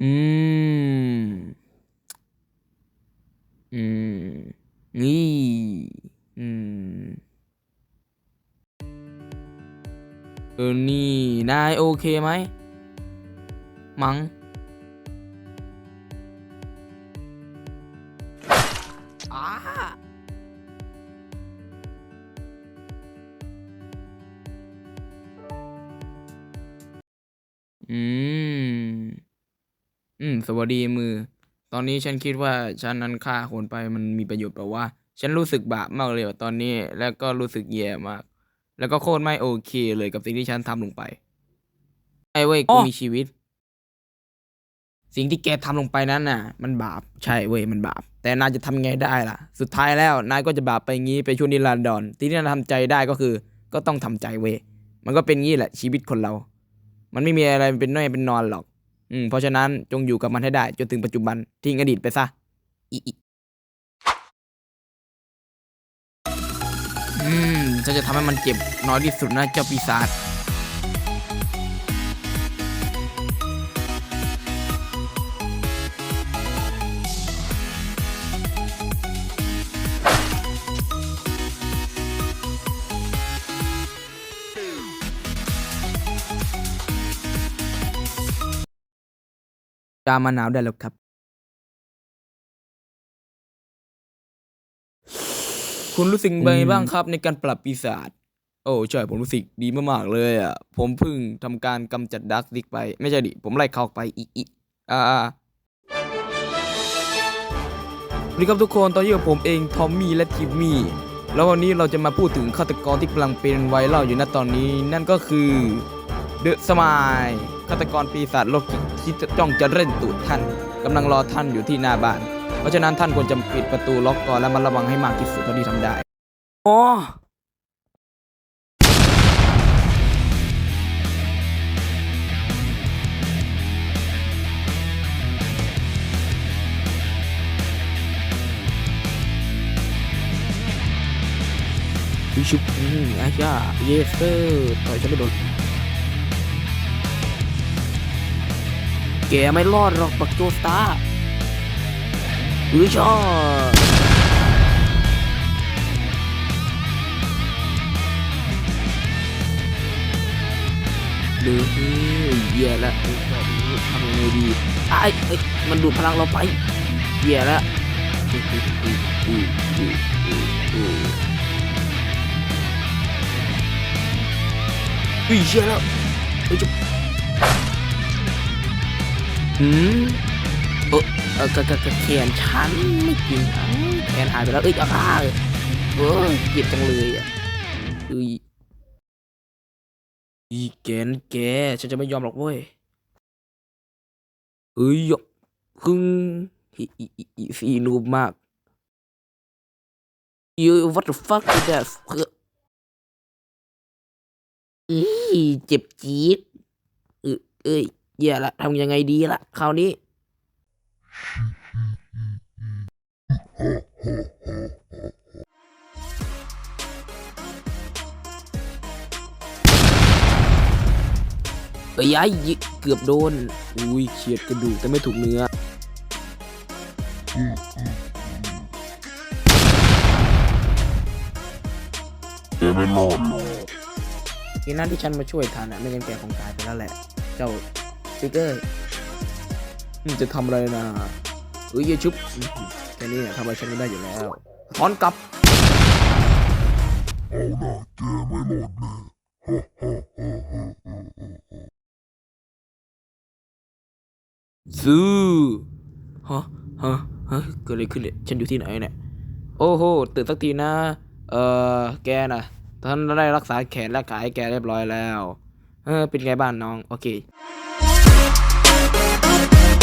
อืม อืม นี่ อืม เออ นี่ นายโอเคไหม มัง้ง อ้า อืม อืม สวัสดีมือ ตอนนี้ฉันคิดว่าฉันนั้นฆ่าคนไปมันมีประโยชน์แบบว่า ฉันรู้สึกบาปมากเลยอะตอนนี้ แล้วก็รู้สึกแย่มาก แล้วก็โคตรไม่โอเคเลยกับสิ่งที่ฉันทำลงไป ไอ้เว้ยกูมีชีวิต สิ่งที่แกทำลงไปนั้นน่ะ มันบาปใช่เว้ยมันบาป แต่นายจะทำไงได้ล่ะ สุดท้ายแล้วนายก็จะบาปไปงี้ไปช่วงนิรันดรที่ที่นายทำใจได้ก็คือ ก็ต้องทำใจเว้ยมันก็เป็นงี้แหละชีวิตคนเรา มันไม่มีอะไรเป็นน้อยเป็นนอนหรอก อืมเพราะฉะนั้นจงอยู่กับมันให้ได้จนถึงปัจจุบันทิ้งอดีตไปซะอีอีอืมฉันจะทำให้มันเจ็บน้อยที่สุดนะเจ้าปีศาจ จามะนาวได้แล้วครับคุณรู้สึกยังไงบ้างครับในการปรับปีศาจ โอ้ใช่ผมรู้สึกดีมากๆเลยอะ ผมเพิ่งทำการกำจัดดักดิกไป ไม่ใช่ดิ ผมไล่เขาออกไปอีอีอ่าอ่าสวัสดีครับทุกคน ตอนนี้กับผมเอง ทอมมี่ และทิมมี่ แล้ววันนี้เราจะมาพูดถึงฆาตกรที่กำลังเป็นไวรัลอยู่ณตอนนี้ นั่นก็คือ เดอะสมายาตกรปีศาจโลกิที่จ้องจะเล่นตูดท่านกำลังรอท่านอยู่ที่หน้าบ้าน เพราะฉะนั้นท่านควรจะปิดประตูล็อกก่อนและมันระวังให้มากที่สุดเท่าที่ทำได้อ๋อวิชุบอาชาเยสเซอร์ต่อยฉันไม่โดน กไม่รอดหรอกปักโจสตาร์วิชาเดือแย่แล้วทำยังไงดีไอ้ไอ้มันดูดพลังเราไปแย่แล้วอุ้ยเชี่ยแล้วเฮ้จุ๊บ หืมเออเออกระกระกระแขนฉันไม่กินอะแขนหายไปแล้ว เอ้ยอ้าเออเจ็บจังเลยอะเอ้ยอีแกนแกฉันจะไม่ยอมหรอกเว้ยเอ้ยคึ่งอีอีอีอีนูบมาก you what the fuck is that อีเจ็บจี๊ดเออ เอ้ยแย่ละทำยังไงดีละคราวนี้ เอ้ยยยิเกือบโดน อุ้ยเฉียดกระดูกแต่ไม่ถูกเนื้อแกไม่รอดหรอก ทีนั้นที่ฉันมาช่วยทันอะไม่งั้นแกคงตายไปแล้วแหละ เจ้า ซิกเกอร์มึงจะทำอะไรนะเอ้ยอย่าชุบอื้อหือแค่นี้เนี่ยทำอะไรฉันไม่ได้อยู่แล้วถอนกลับเอาหน้าแกไม่รอดแน่ฮ่าฮ่าฮ่าฮ่าฮ่าฮ่าฮ่าซูฮะฮะฮะเกิดอะไรขึ้นเนี่ยฉันอยู่ที่ไหนเนี่ยโอ้โหตื่นสักทีนะ เออแกนะท่านได้รักษาแขนและขาให้แกเรียบร้อยแล้ว เออเป็นไงบ้างน้อง โอเค Up, up, up.